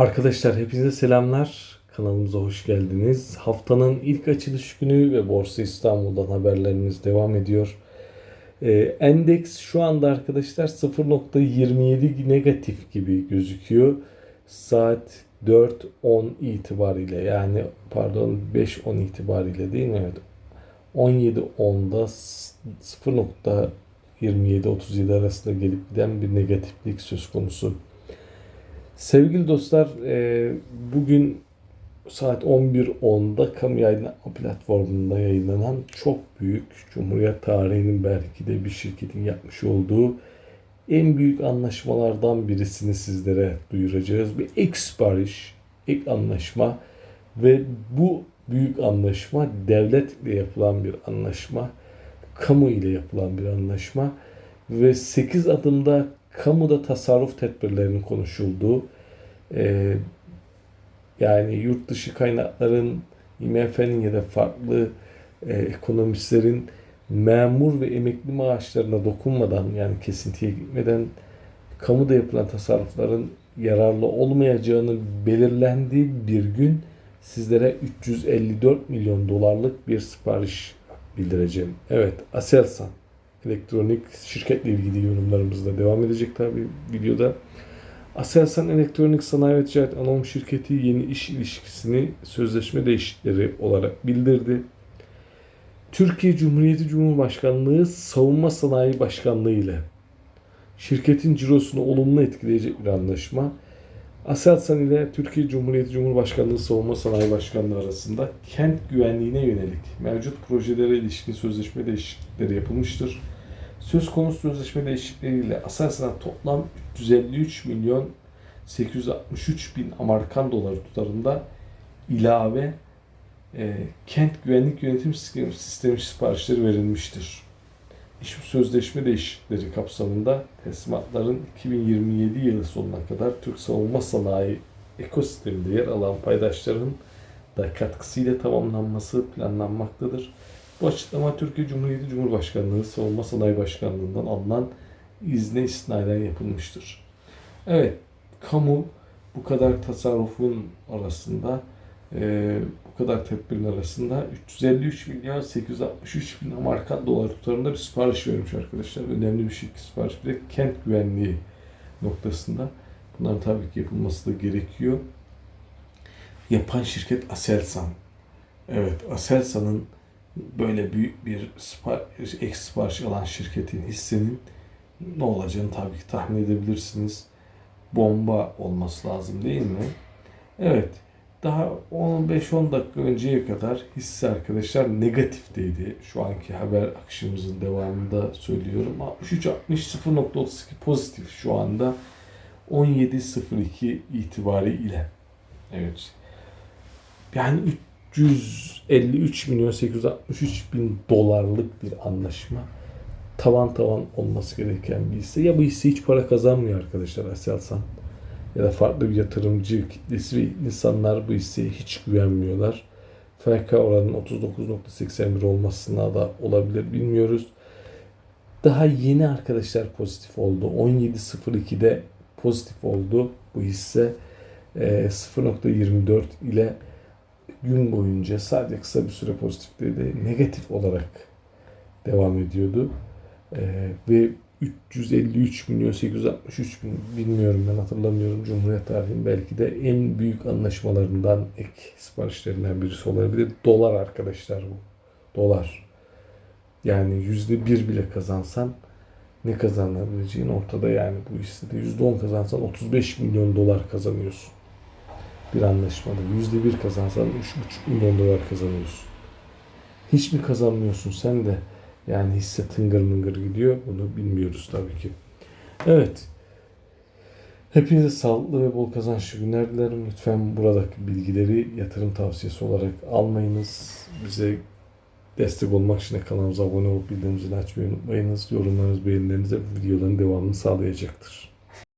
Arkadaşlar hepinize selamlar. Kanalımıza hoş geldiniz. Haftanın ilk açılış günü ve Borsa İstanbul'dan haberlerimiz devam ediyor. Ee, endeks şu anda arkadaşlar 0.27 negatif gibi gözüküyor. Saat 4.10 itibariyle yani pardon 5.10 itibariyle değil mi? Evet. 17.10'da 0.27-37 arasında gelip giden bir negatiflik söz konusu. Sevgili dostlar, e, bugün saat 11.10'da kamu yayınlama platformunda yayınlanan çok büyük Cumhuriyet tarihinin belki de bir şirketin yapmış olduğu en büyük anlaşmalardan birisini sizlere duyuracağız. Bir ek sipariş, ek anlaşma ve bu büyük anlaşma devletle yapılan bir anlaşma, kamu ile yapılan bir anlaşma ve 8 adımda kamuda tasarruf tedbirlerinin konuşulduğu e, yani yurt dışı kaynakların IMF'nin ya da farklı e, ekonomistlerin memur ve emekli maaşlarına dokunmadan yani kesintiye gitmeden kamuda yapılan tasarrufların yararlı olmayacağını belirlendiği bir gün sizlere 354 milyon dolarlık bir sipariş bildireceğim. Evet, Aselsan elektronik şirketle ilgili yorumlarımızla devam edecek tabi videoda. Aselsan Elektronik Sanayi ve Ticaret Anonim Şirketi yeni iş ilişkisini sözleşme değişiklikleri olarak bildirdi. Türkiye Cumhuriyeti Cumhurbaşkanlığı Savunma Sanayi Başkanlığı ile şirketin cirosunu olumlu etkileyecek bir anlaşma. Aselsan ile Türkiye Cumhuriyeti Cumhurbaşkanlığı Savunma Sanayi Başkanlığı arasında kent güvenliğine yönelik mevcut projelere ilişkin sözleşme değişiklikleri yapılmıştır. Söz konusu sözleşme değişiklikleriyle Aselsan'a toplam 353 milyon 863 bin Amerikan doları tutarında ilave e, kent güvenlik yönetim sistemi siparişleri verilmiştir. İş sözleşme değişiklikleri kapsamında teslimatların 2027 yılı sonuna kadar Türk savunma sanayi ekosisteminde yer alan paydaşların da katkısıyla tamamlanması planlanmaktadır. Bu açıklama Türkiye Cumhuriyeti Cumhurbaşkanlığı Savunma Sanayi Başkanlığı'ndan alınan izne istinaden yapılmıştır. Evet, kamu bu kadar tasarrufun arasında e, bu kadar tedbirin arasında 353 milyon 863 bin Amerikan dolar tutarında bir sipariş vermiş arkadaşlar. Önemli bir şirket sipariş. Bir de kent güvenliği noktasında. Bunların tabii ki yapılması da gerekiyor. Yapan şirket Aselsan. Evet, Aselsan'ın böyle büyük bir sipariş, ek sipariş alan şirketin hissenin ne olacağını tabii ki tahmin edebilirsiniz. Bomba olması lazım değil mi? Evet. Daha 5-10 dakika önceye kadar hisse arkadaşlar negatifteydi. Şu anki haber akışımızın devamında söylüyorum. 63-60 0.32 pozitif şu anda 17.02 itibariyle. Evet. Yani 353 milyon 863 bin dolarlık bir anlaşma. Tavan tavan olması gereken bir hisse. Ya bu hisse hiç para kazanmıyor arkadaşlar Aselsan. Ya da farklı bir yatırımcı kitlesi ve insanlar bu hisseye hiç güvenmiyorlar. FK oranının 39.81 olmasına da olabilir bilmiyoruz. Daha yeni arkadaşlar pozitif oldu. 17.02'de pozitif oldu bu hisse. 0.24 ile gün boyunca sadece kısa bir süre pozitifledi. Negatif olarak devam ediyordu. Ee, ve 353 milyon 863 bin bilmiyorum ben hatırlamıyorum Cumhuriyet tarihinin belki de en büyük anlaşmalarından ek siparişlerinden birisi olabilir. Dolar arkadaşlar bu. Dolar. Yani yüzde bir bile kazansan ne kazanabileceğin ortada yani bu hissede yüzde on kazansan 35 milyon dolar kazanıyorsun bir anlaşmada yüzde bir kazansan 3,5 milyon dolar kazanıyorsun. Hiç mi kazanmıyorsun sen de? Yani hisse tıngır mıngır gidiyor. Bunu bilmiyoruz tabii ki. Evet. Hepinize sağlıklı ve bol kazançlı günler dilerim. Lütfen buradaki bilgileri yatırım tavsiyesi olarak almayınız. Bize destek olmak için kanalımıza abone olup bildirim zilini açmayı unutmayınız. Yorumlarınız, beğenileriniz de videoların devamını sağlayacaktır.